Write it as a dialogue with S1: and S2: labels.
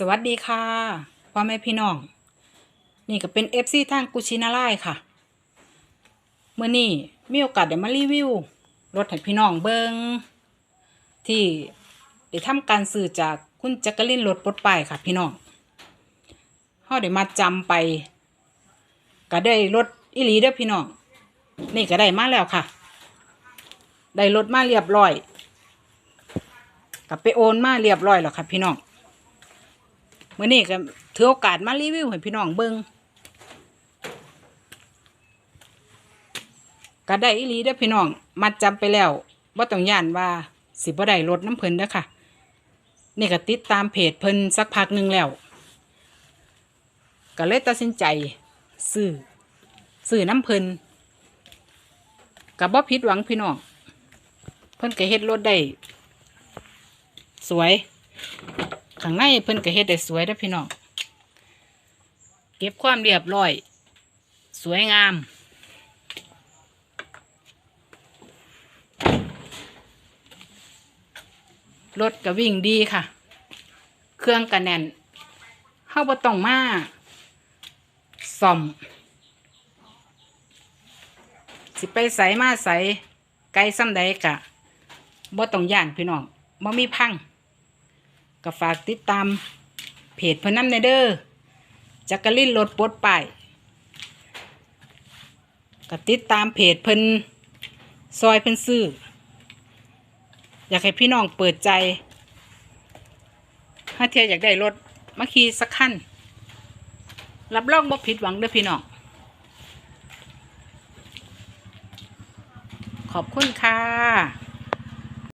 S1: สวัสดีค่ะพ่อแม่พี่น้อง นี่ก็เป็นเอฟซีทางกุชินาไลค่ะเมื่อนี้มีโอกาสได้มารีวิวรถให้พี่น้องเบิงที่ได้ทำการซื้อจากคุณจักรินรถปลดป้ายค่ะพี่น้องเฮาได้มาจำไป ก็ได้รถอีลีเด้อพี่น้องนี่ก็ได้มาแล้วค่ะ ได้รถมาเรียบร้อยกับไปโอนมาเรียบร้อยแล้วค่ะพี่น้อง เมื่อนี้ก็ถือโอกาสมารีวิวให้พี่น้องเบิงก็ได้อีลีเด้อพี่น้องมัดจำไปแล้วว่าต้องย่านว่าสิบ่ได้ลดน้ำเพิ่นเด้อค่ะ นี่ก็ติดตามเพจเพิ่นสักพักหนึ่งแล้ว ก็เลยตัดสินใจซื้อซื้อน้ำเพิ่นกับบ่ผิดหวังพี่น้อง เพิ่นก็เฮ็ดรถได้ สวย ข้างในเพิ่นก็เฮ็ดได้สวยเด้อพี่น้องเก็บความเรียบร้อย สวยงามรถก็วิ่งดีค่ะ เครื่องก็แน่นเฮาบ่ต้องมาซ่อม สิไปใสมาใสไกลซ้ำใดกะบ่ต้องย่านพี่น้องบ่มีพัง ก็ฝากติดตามเพจพิ่นในเด้อจักรินรถปลดป้ายก็ติดตามเพจเพิ่นซอยเพิ่นซื้อ อยากให้พี่น้องเปิดใจถ้าเทียอยากได้รถมาขี่สักคันรับรองบ่ผิดหวังเด้อพี่น้อง ขอบคุณค่ะ